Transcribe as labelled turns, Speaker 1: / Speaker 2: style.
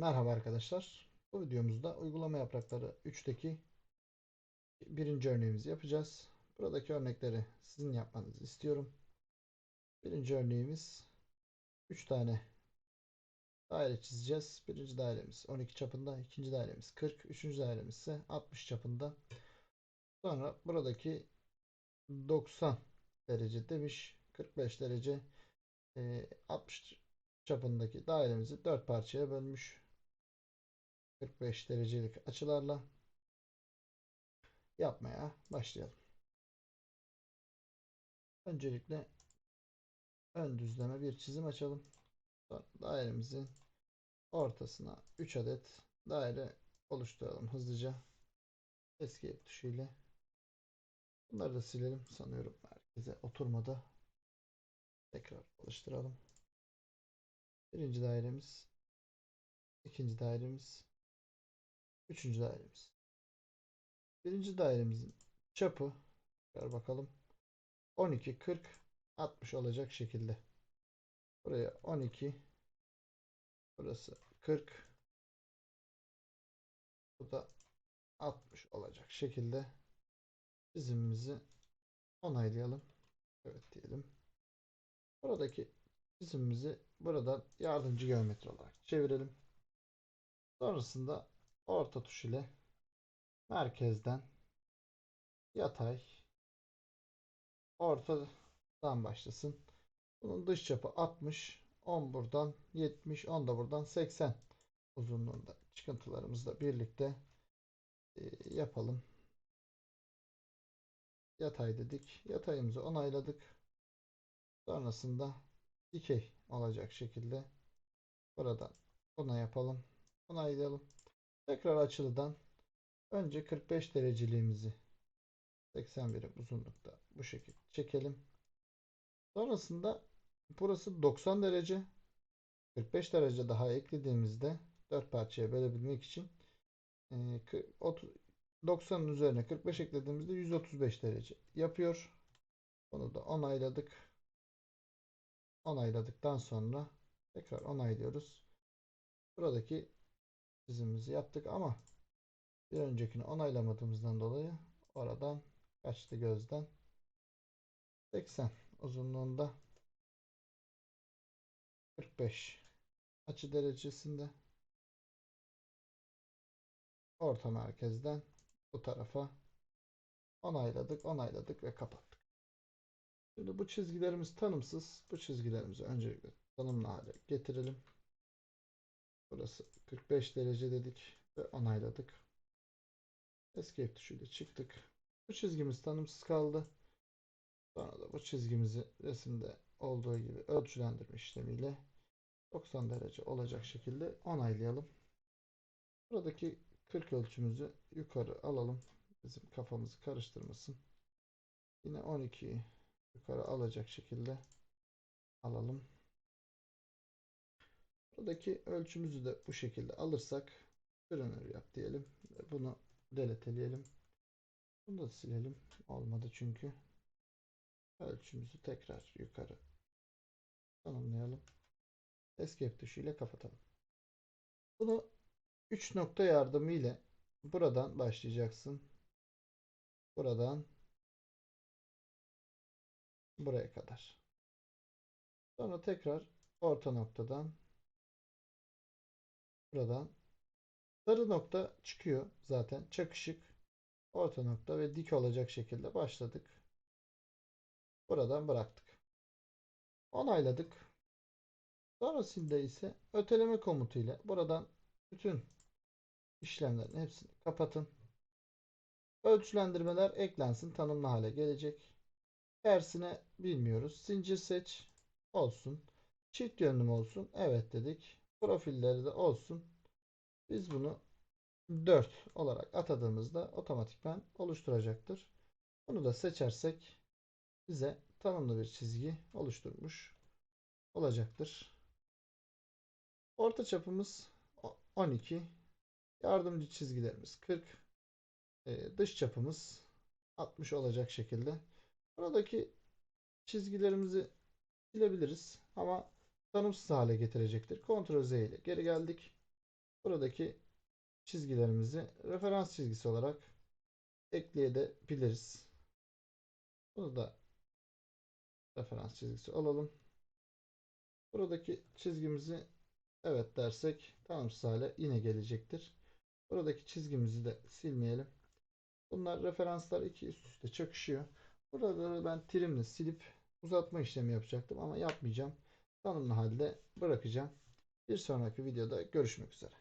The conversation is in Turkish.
Speaker 1: Merhaba arkadaşlar. Bu videomuzda uygulama yaprakları 3'teki birinci örneğimizi yapacağız. Buradaki örnekleri sizin yapmanızı istiyorum. Birinci örneğimiz 3 tane daire çizeceğiz. Birinci dairemiz 12 çapında, ikinci dairemiz 40, üçüncü dairemiz ise 60 çapında. Sonra buradaki 90 derece demiş, 45 derece, e, 60 çapındaki dairemizi 4 parçaya bölmüş. 45 derecelik açılarla yapmaya başlayalım. Öncelikle ön düzleme bir çizim açalım. Dairemizin ortasına 3 adet daire oluşturalım hızlıca. Escape tuşuyla. Bunları da silelim. Sanıyorum merkeze oturmadı. Tekrar oluşturalım. Birinci dairemiz. ikinci dairemiz. Üçüncü dairemiz. Birinci dairemizin çapı ver bakalım. 12, 40, 60 olacak şekilde. Buraya 12 burası 40 bu da 60 olacak şekilde çizimimizi onaylayalım. Evet diyelim. Buradaki çizimimizi buradan yardımcı geometri olarak çevirelim. Sonrasında orta tuş ile merkezden yatay ortadan başlasın. Bunun dış çapı 60, 10 buradan 70, 10 da buradan 80 uzunluğunda çıkıntılarımızla birlikte e, yapalım. Yatay dedik. Yatayımızı onayladık. Sonrasında dikey olacak şekilde buradan buna yapalım. Onaylayalım. Tekrar açılıdan önce 45 dereceliğimizi 80 birim uzunlukta bu şekilde çekelim. Sonrasında burası 90 derece 45 derece daha eklediğimizde 4 parçaya bölebilmek için 90'ın üzerine 45 eklediğimizde 135 derece yapıyor. Bunu da onayladık. Onayladıktan sonra tekrar onaylıyoruz. Buradaki çizimimizi yaptık ama bir öncekini onaylamadığımızdan dolayı oradan kaçtı gözden 80 uzunluğunda 45 açı derecesinde orta merkezden bu tarafa onayladık onayladık ve kapattık. Şimdi bu çizgilerimiz tanımsız. Bu çizgilerimizi öncelikle tanımlı hale getirelim. Burası 45 derece dedik ve onayladık. Escape tuşuyla çıktık. Bu çizgimiz tanımsız kaldı. Sonra da bu çizgimizi resimde olduğu gibi ölçülendirme işlemiyle 90 derece olacak şekilde onaylayalım. Buradaki 40 ölçümüzü yukarı alalım. Bizim kafamızı karıştırmasın. Yine 12'yi yukarı alacak şekilde alalım. Buradaki ölçümüzü de bu şekilde alırsak görünür yap diyelim. Bunu deleteleyelim. Bunu da silelim. Olmadı çünkü. Ölçümüzü tekrar yukarı tanımlayalım. Escape tuşuyla kapatalım. Bunu 3 nokta yardımı ile buradan başlayacaksın. Buradan buraya kadar. Sonra tekrar orta noktadan buradan sarı nokta çıkıyor zaten çakışık orta nokta ve dik olacak şekilde başladık. Buradan bıraktık. Onayladık. Sonrasında ise öteleme komutuyla buradan bütün işlemlerin hepsini kapatın. Ölçülendirmeler eklensin tanımlı hale gelecek. Tersine bilmiyoruz. Zincir seç olsun. Çift yönlü olsun? Evet dedik. Profilleri de olsun. Biz bunu 4 olarak atadığımızda otomatikman oluşturacaktır. Bunu da seçersek bize tanımlı bir çizgi oluşturmuş olacaktır. Orta çapımız 12. Yardımcı çizgilerimiz 40. Ee, dış çapımız 60 olacak şekilde. Buradaki çizgilerimizi silebiliriz ama tanımsız hale getirecektir. Ctrl Z ile geri geldik. buradaki çizgilerimizi referans çizgisi olarak ekleyebiliriz. Bunu da referans çizgisi alalım. Buradaki çizgimizi evet dersek tamamsız hale yine gelecektir. Buradaki çizgimizi de silmeyelim. Bunlar referanslar iki üst üste çakışıyor. Buraları ben trimle silip uzatma işlemi yapacaktım ama yapmayacağım. Tanımlı halde bırakacağım. Bir sonraki videoda görüşmek üzere.